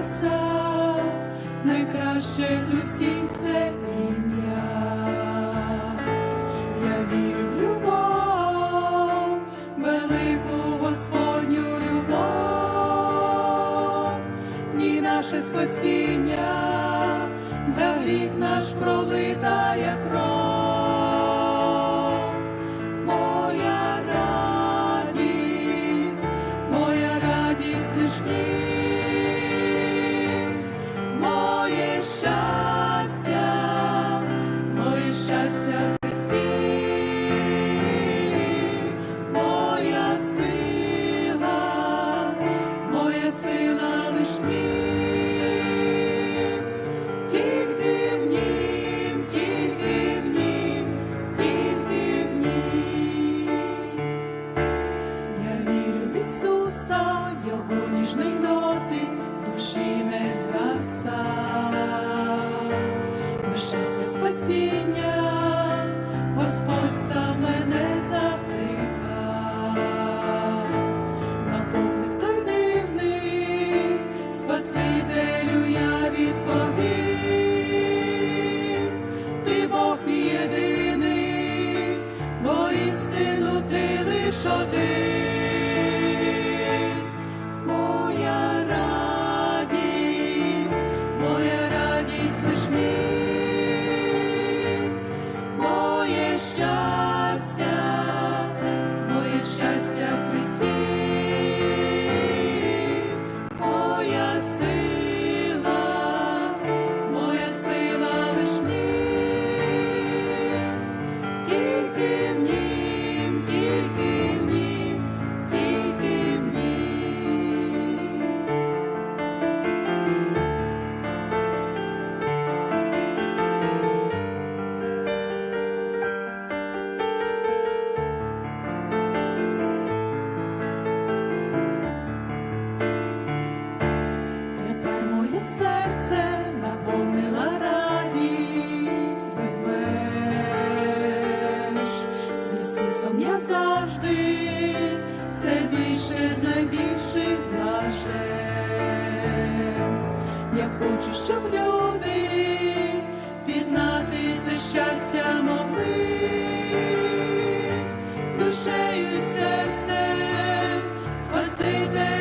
Ісуса, найкраще з усіх це ім'я. Я вірю в любов, велику Господню любов, ні наше спасіння, за гріх наш пролитає кров. Спасіння, серце наповнила радість без з Ісусом я завжди, це більше з найбільших блаженств. Я хочу, щоб люди пізнати це щастя могли, душею і серцем спасите.